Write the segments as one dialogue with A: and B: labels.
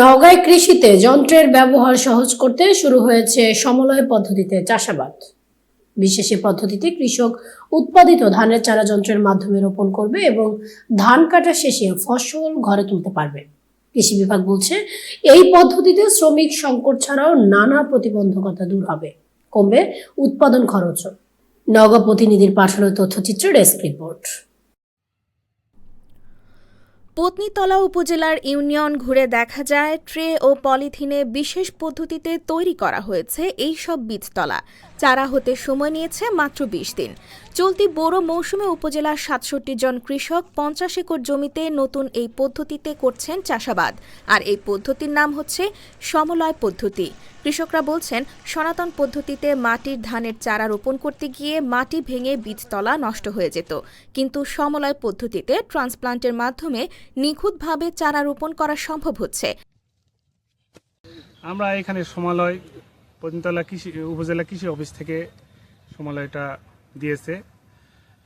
A: নওগাঁয় কৃষিতে যন্ত্রের ব্যবহার সহজ করতে শুরু হয়েছে সমলয় পদ্ধতিতে চাষাবাদ। বিশেষ পদ্ধতিতে কৃষক উৎপাদিত ধানের চারা যন্ত্রের মাধ্যমে রোপণ করবে এবং ধান কাটা শেষে ফসল ঘরে তুলতে পারবে। কৃষি বিভাগ বলছে, এই পদ্ধতিতে শ্রমিক সংকট ছাড়াও নানা প্রতিবন্ধকতা দূর হবে, কমবে উৎপাদন খরচও। নওগাঁ প্রতিনিধির পাঠানো তথ্যচিত্র ডেস্ক রিপোর্ট।
B: পত্নীতলা উপজেলার ইউনিয়ন ঘুরে দেখা যায়, ট্রে ও পলিথিনে বিশেষ পদ্ধতিতে তৈরি করা হয়েছে এই সব বীজতলা। চারা হতে সময় নিয়েছে মাত্র বিশ দিন। চলতি বোরো মৌসুমে উপজেলার সাতষট্টি জন কৃষক পঞ্চাশ একর জমিতে নতুন এই পদ্ধতিতে করছেন চাষাবাদ। আর এই পদ্ধতির নাম হচ্ছে সমলয় পদ্ধতি। কৃষকরা বলছেন, সনাতন পদ্ধতিতে মাটির ধানের চারা রোপণ করতে গিয়ে মাটি ভেঙে বীজতলা নষ্ট হয়ে যেত। কিন্তু সমলয় পদ্ধতিতে ট্রান্সপ্লান্টের মাধ্যমে নিখুঁতভাবে চারা রোপণ করা সম্ভব হচ্ছে।
C: আমরা এখানে সমালয় পতিনতলা কৃষি, উপজেলা কৃষি অফিস থেকে সমালয়টা দিয়েছে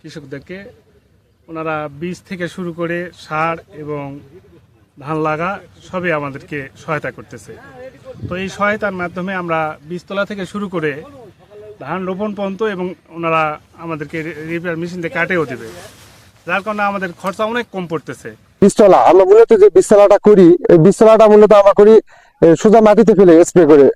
C: কৃষকদেরকে। ওনারা বীজ থেকে শুরু করে সার এবং ধান লাগা সবই আমাদেরকে সহায়তা করতেছে। তো এই সহায়তার মাধ্যমে আমরা বীজতলা থেকে শুরু করে ধান রোপণ পর্যন্ত এবং ওনারা আমাদেরকে রিপেয়ার মেশিন দিয়ে কাটেও দেবে। যার কারণে আমাদের খরচা অনেক কম পড়তেছে।
D: বীজতলা আমরা মূলত যে বীজতলাটা করি, এই বীজতলাটা মূলত আমরা করি সোজা মাটিতে ফেলে স্প্রে করে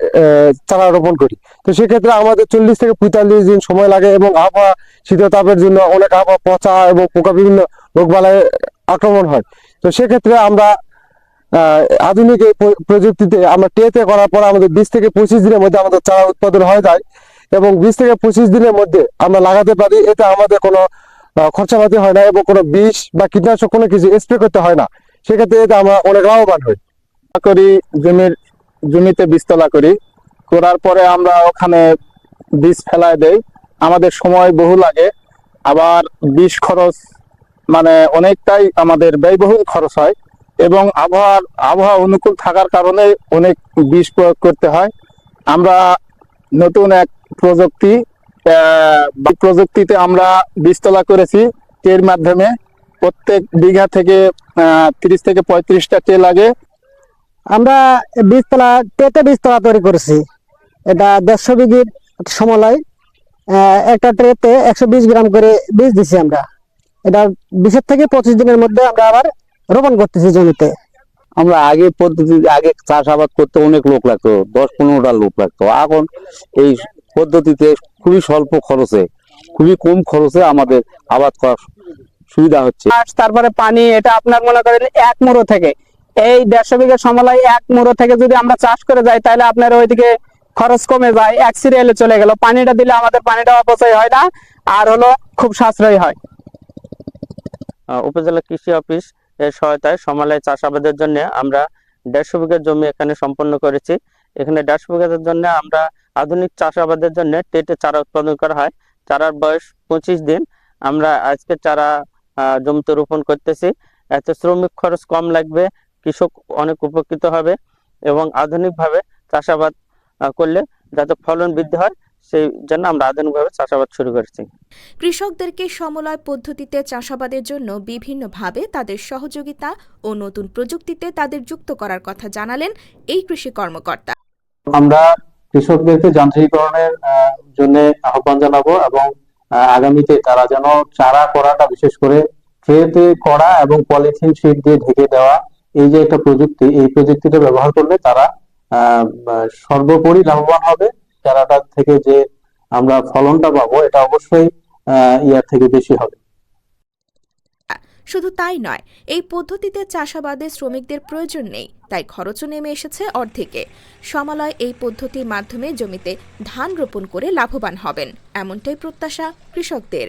D: চারা রোপণ করি। তো সেক্ষেত্রে আমাদের চল্লিশ থেকে পঁয়তাল্লিশ দিন সময় লাগে এবং আবহাওয়া, শীততাপের জন্য অনেক আবহাওয়া পচা এবং পোকা বিভিন্ন রোগবালাই আক্রমণ হয়। তো সেক্ষেত্রে আমরা আধুনিক এই প্রযুক্তিতে আমরা টেতে করার পর আমাদের বিশ থেকে পঁচিশ দিনের মধ্যে আমাদের চারা উৎপাদন হয়ে যায় এবং বিশ থেকে পঁচিশ দিনের মধ্যে আমরা লাগাতে পারি। এতে আমাদের কোনো খরচাপাতি হয় না এবং কোনো বিষ বা কীটনাশক কোনো কিছু স্প্রে করতে হয় না। সেক্ষেত্রে এতে আমরা অনেক লাভবান হই।
E: করি জমির জমিতে বীজতলা করি। করার পরে আমরা ওখানে বীজ ফেলায় দেই। আমাদের সময় বহু লাগে। আবার বীজ খরচ মানে অনেকটাই আমাদের ব্যয়বহুল খরচ হয় এবং আবহাওয়ার আবহাওয়া অনুকূল থাকার কারণে অনেক বীজ প্রয়োগ করতে হয়। আমরা নতুন এক প্রযুক্তি প্রযুক্তিতে আমরা বীজতলা করেছি এর মাধ্যমে। প্রত্যেক বিঘা থেকে তিরিশ থেকে পঁয়ত্রিশটা টে লাগে।
F: আমরা বীজতলা পেতে বীজতলা তৈরি করেছি। এটা দেড়শো বিঘির সমলয়। একটা ট্রেতে একশো বিশ গ্রাম করে বীজ দিছি আমরা। এটা বিশের থেকে পঁচিশ দিনের মধ্যে আমরা আবার রোপণ করতেছি জমিতে।
G: আমরা আগে পদ্ধতি, আগে চাষাবাদ করতে অনেক লোক লাগতো, দশ পনেরোটা লোক লাগতো। এখন এই পদ্ধতিতে খুবই স্বল্প খরচে খুবই কম খরচে আমাদের আবাদ করার সুবিধা হচ্ছে।
E: আর তারপরে পানি এটা আপনার মনে করেন এক মুড়ো থেকে। এই দেড়শো বিঘা সমলয় এক মুড়ো থেকে যদি আমরা চাষ করে যাই তাহলে আপনার ওইদিকে খরচ কমে যায় এক সিরিয়ালে চলে গেল। পানিটা দিলে আমাদের পানিটা অপচয় হয় না আর হলো খুব সাশ্রয়ী হয়।
G: উপজেলা কৃষি অফিস এর সহায়তায় সমালয় চাষাবাদের জন্য আমরা দেড়শো বিঘা জমি এখানে সম্পন্ন করেছি। এখানে দেড়শো বিঘার জন্য আমরা আধুনিক চাষাবাদের জন্য টেটে চারা উৎপাদন করা হয়। চারার বয়স পঁচিশ দিন। আমরা আজকে চারা জমিতে রোপণ করতেছি। এতে শ্রমিক খরচ কম লাগবে, কৃষক অনেক উপকৃত হবে এবং আধুনিকভাবে চাষাবাদ করলে যাতে ফলন বৃদ্ধি হয়, সেই জন্য আমরা আধুনিকভাবে চাষাবাদ শুরু করেছি।
B: কৃষকদেরকে সমলয় পদ্ধতিতে চাষাবাদের জন্য বিভিন্নভাবে তাদের সহযোগিতা ও নতুন প্রযুক্তিতে তাদের যুক্ত করার কথা জানালেন এই কৃষি কর্মকর্তা।
H: আমরা কৃষকদেরকে যান্ত্রিকীকরণের জন্য আহ্বান জানাব এবং আগামীতে তারা যেন চারা করাটা বিশেষ করে ট্রেতে করা এবং পলিথিন শিট দিয়ে ঢেকে দেওয়া, এই যে একটা প্রযুক্তি, এই প্রযুক্তিটা ব্যবহার করলে তারা সর্বোপরি লাভবান হবে। চারাটা থেকে যে আমরা ফলনটা পাবো, এটা অবশ্যই ইয়ার থেকে বেশি হবে।
B: শুধু তাই নয়, এই পদ্ধতিতে চাষাবাদে শ্রমিকদের প্রয়োজন নেই, তাই খরচও নেমে এসেছে অর্ধেকে। সমালয় এই পদ্ধতির মাধ্যমে জমিতে ধান রোপণ করে লাভবান হবেন, এমনটাই প্রত্যাশা কৃষকদের।